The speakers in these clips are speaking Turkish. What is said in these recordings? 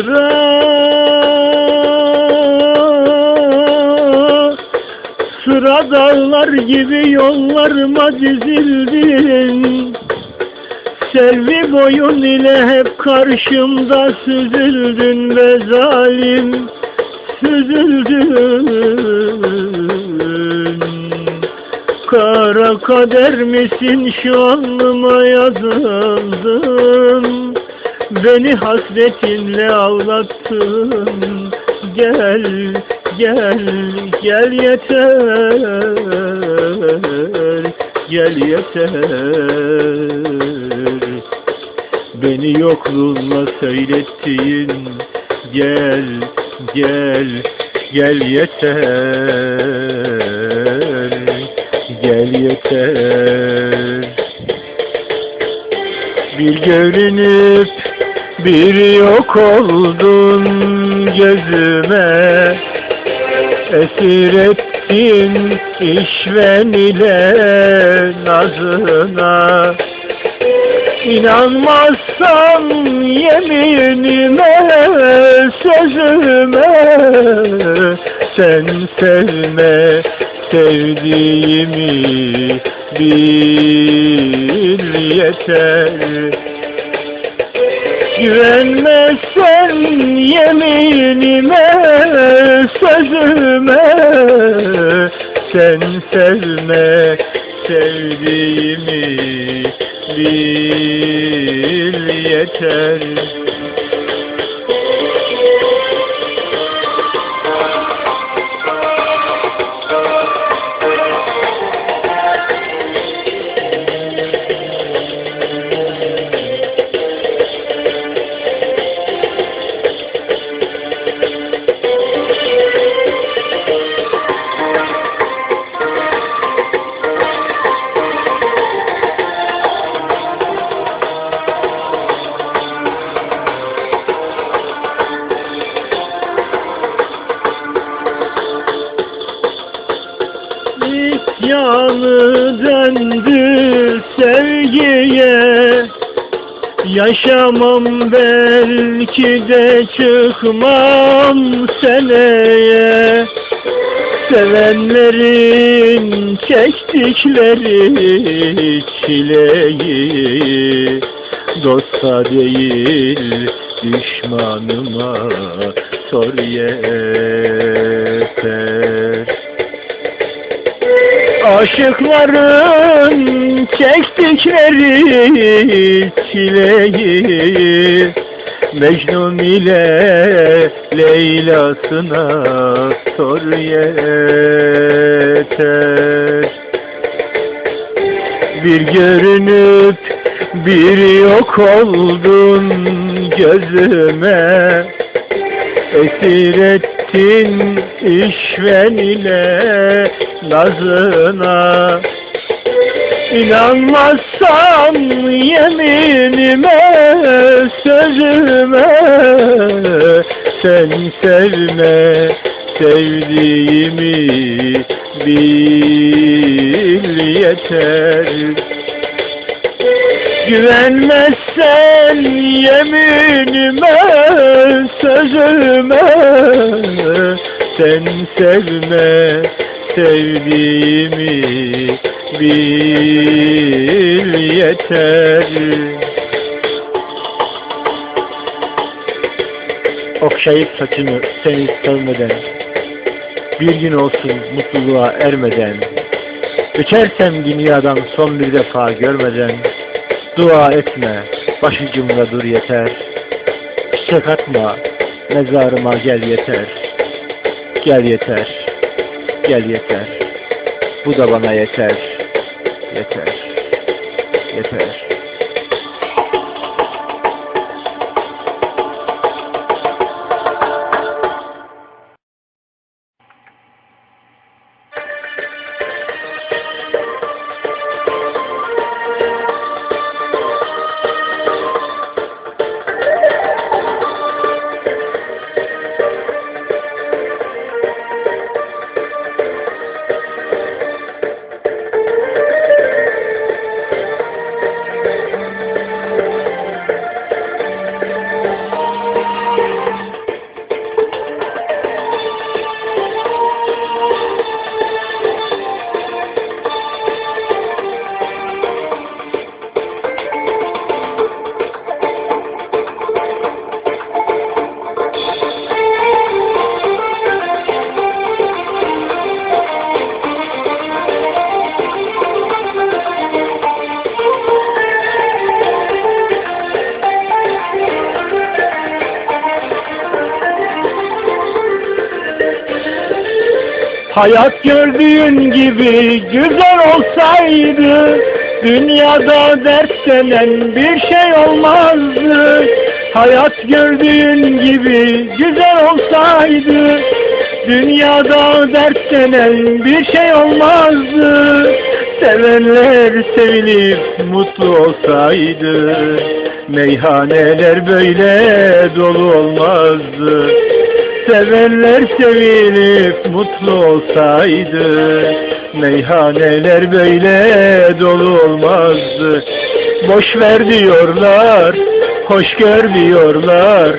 Sıra Sıra dağlar gibi yollarıma dizildin Selvi boyun ile hep karşımda süzüldün ve zalim süzüldün. Kara kader misin şu alnıma yazıldın Beni hasretinle ağlattın. Gel, gel, gel yeter. Gel yeter. Beni yokluğunla söylettiğin Gel, gel, gel yeter. Gel yeter. Bir görünüp bir yok oldun gözüme. Esir ettin işven ile nazına. İnanmazsan yeminime sözüme. Sen sevme sevdiğimi bil yeter Güvenmezsen yeminime sözüme. Sen sevme sevdiğimi bil yeter İsyanı döndü sevgiye. Yaşamam belki de çıkmam seneye. Sevenlerin çektikleri çileyi Dosta değil düşmanıma sor yeter Aşıkların çektikleri çileyi Mecnun ile Leyla'sına sor yeter. Bir görünüp bir yok oldun gözüme. Esir ettin işven ile nazına. İnanmazsan yeminime sözüme. Sen sevme sevdiğimi bil yeter Güvenmezsen yeminime sözüme. Sen sevme sevdiğimi bil yeter. Okşayıp saçını seni sevmeden Bir gün olsun mutluluğa ermeden Geçersem dünyadan son bir defa görmeden Dua etme, başucumda dur yeter. Çiçek atma, mezarıma gel yeter. Gel yeter, gel yeter. Bu da bana yeter, yeter, yeter. Hayat gördüğün gibi güzel olsaydı Dünyada dert denen bir şey olmazdı. Hayat gördüğün gibi güzel olsaydı Dünyada dert denen bir şey olmazdı. Sevenler sevilip mutlu olsaydı Meyhaneler böyle dolu olmazdı Sevenler sevilip mutlu olsaydı Meyhaneler böyle dolu olmazdı Boş ver diyorlar, hoş gör diyorlar.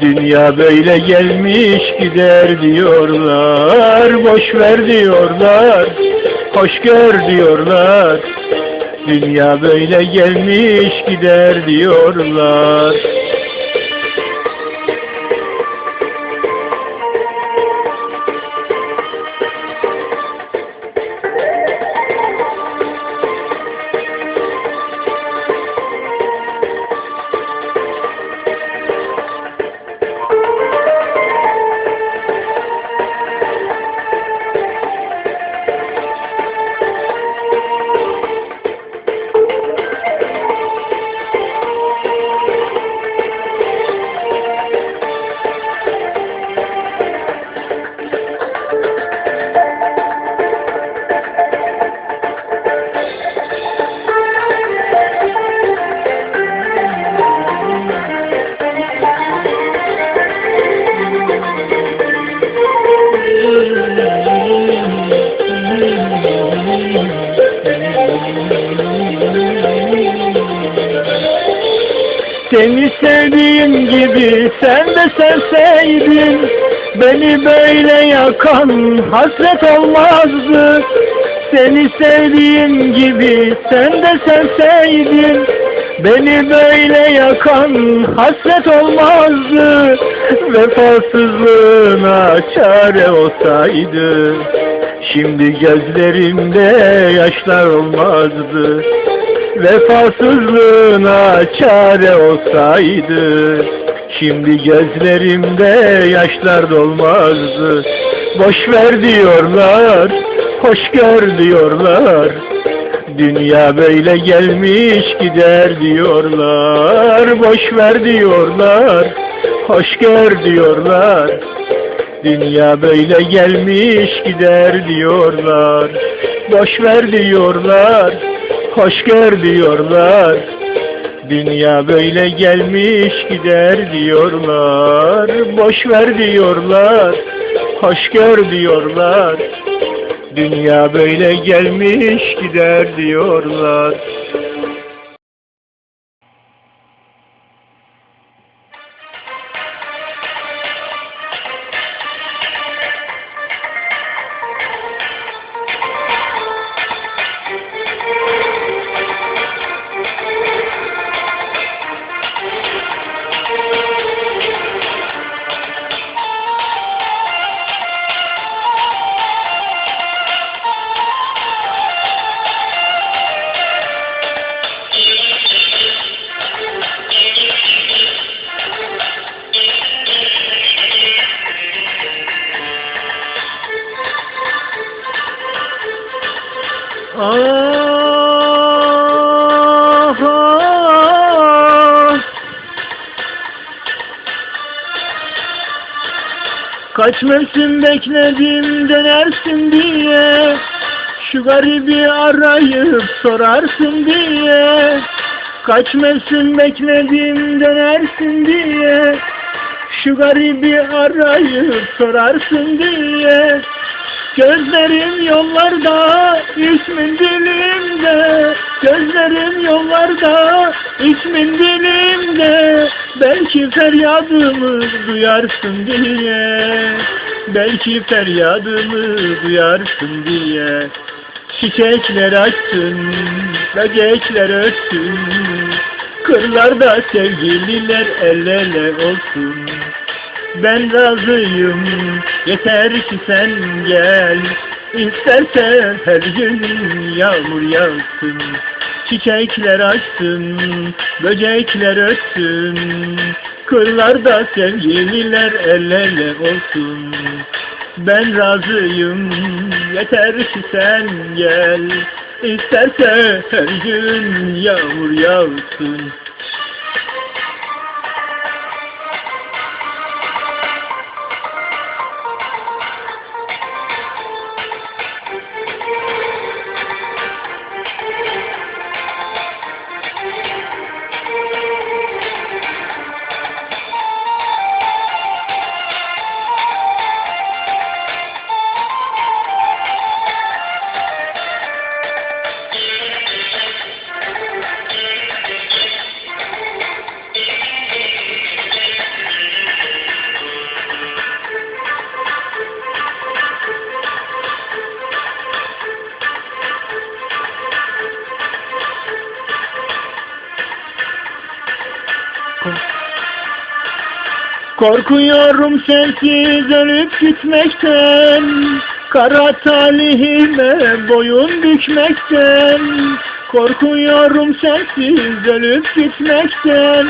Dünya böyle gelmiş gider diyorlar. Boş ver diyorlar, hoş gör diyorlar. Dünya böyle gelmiş gider diyorlar Seni sevdiğim gibi sen de sevseydin Beni böyle yakan hasret olmazdı. Seni sevdiğim gibi sen de sevseydin Beni böyle yakan hasret olmazdı. Vefasızlığına çare olsaydı Şimdi gözlerimde yaşlar olmazdı Vefasızlığına çare olsaydı Şimdi gözlerimde yaşlar dolmazdı. Boş ver diyorlar, hoş gör diyorlar. Dünya böyle gelmiş gider diyorlar. Boş ver diyorlar, hoş gör diyorlar. Dünya böyle gelmiş gider diyorlar. Boş ver diyorlar hoş gör diyorlar. Dünya böyle gelmiş gider diyorlar. Boş ver diyorlar. Hoş gör diyorlar. Dünya böyle gelmiş gider diyorlar. Mevsim bekledim dönersin diye. Şu garibi arayıp sorarsın diye. Kaç mevsim bekledim dönersin diye. Şu garibi arayıp sorarsın diye. Gözlerim yollarda, ismin dilimde Gözlerim yollarda, ismin dilimde. Belki feryadımı duyarsın diye. Belki feryadımı duyarsın diye. Çiçekler açsın, böcekler ötsün. Kırlarda sevgililer el ele olsun. Ben razıyım yeter ki sen gel İstersen her gün yağmur yağsın Çiçekler açsın, böcekler ötsün. Kırlarda sevgililer el ele olsun. Ben razıyım yeter ki sen gel. İsterse her gün yağmur yağsın Korkuyorum sensiz ölüp gitmekten. Kara talihime boyun bükmekten. Korkuyorum sensiz ölüp gitmekten.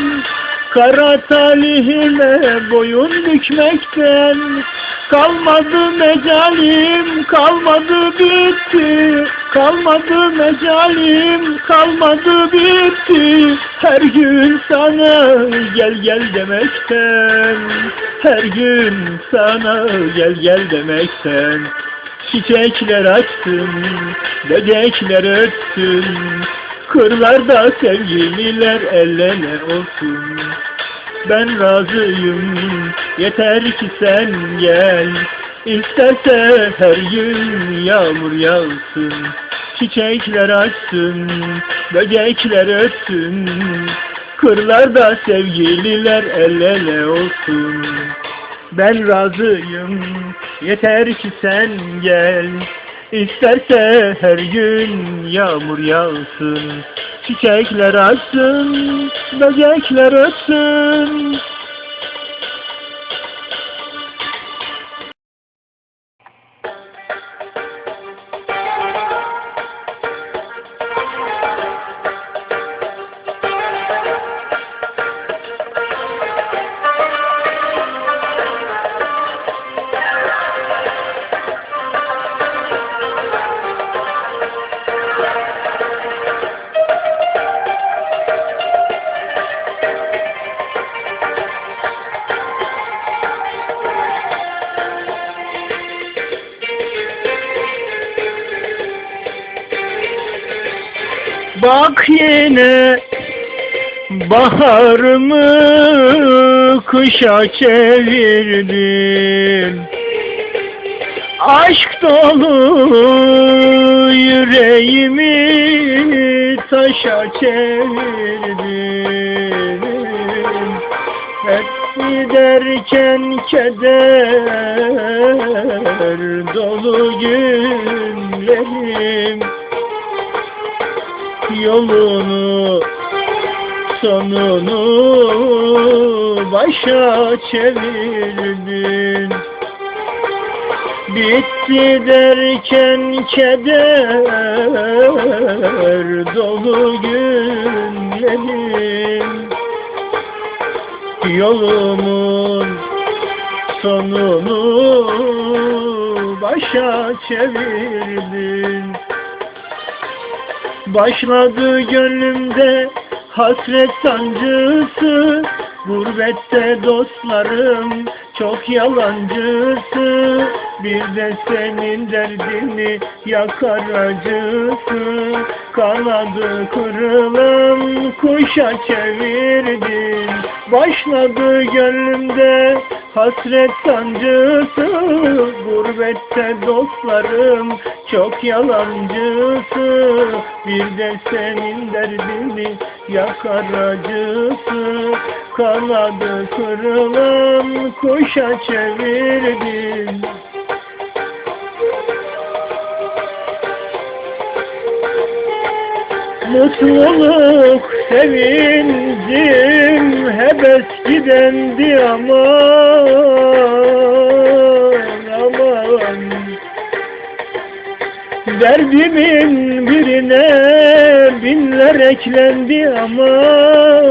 Kara talihime boyun bükmekten. Kalmadı mecalim, kalmadı bitti Kalmadı mecalim, kalmadı bitti. Her gün sana gel gel demekten. Her gün sana gel gel demekten. Çiçekler açsın, böcekler ötsün Kırlarda sevgililer el ele olsun. Ben razıyım yeter ki sen gel İsterse her gün yağmur yağsın Çiçekler açsın Böcekler ötsün Kırlarda sevgililer el ele olsun Ben razıyım yeter ki sen gel İsterse her gün yağmur yağsın Çiçekler açsın, böcekler ötsün. Bak yine baharımı kışa çevirdim. Aşk dolu yüreğimi taşa çevirdim. Hep giderken keder dolu günlerim yolunu sonunu başa çevirdin. Bitti derken keder dolu günlerim. Yolumun sonunu başa çevirdin Başladı gönlümde hasret sancısı. Gurbette dostlarım çok yalancısı Bir de senin derdini yakar acısı. Kanadı kırılan kuşa çevirdin. Başladı gönlümde hasret sancısı. Gurbette dostlarım çok yalancısı. Bir de senin derdini yakar acısı. Kanadı kırılan kuşa çevirdin Mutluluk, sevincim hep eskidendi aman aman. Derdimin birine binler eklendi aman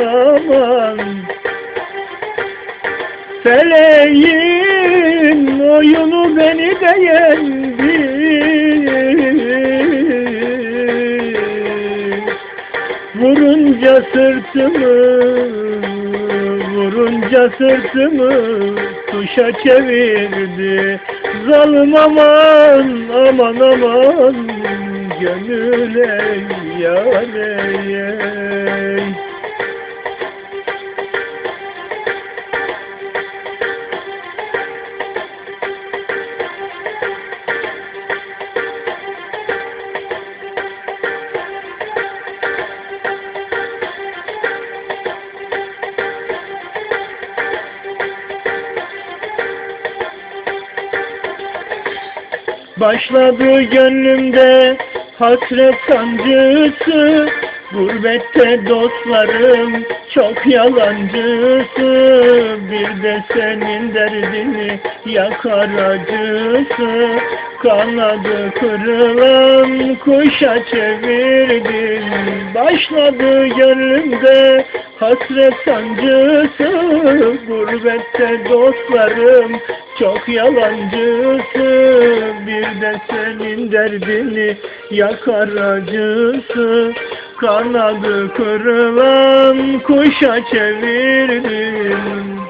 aman. Feleğin oyunu beni de yendi Vurunca sırtımı Vurunca sırtımı Kuşa çevirdi. Zalim aman aman aman Gönül ey yar Başladı gönlümde hasret sancısı Gurbette dostlarım çok yalancısı. Bir de senin derdini yakar acısı. Kanadı kırılan kuşa çevirdin. Başladı gönlümde hasret sancısı. Gurbette dostlarım çok yalancısı. Bir de senin derdini yakar acısı Kanadı kırılan kuşa çevirdin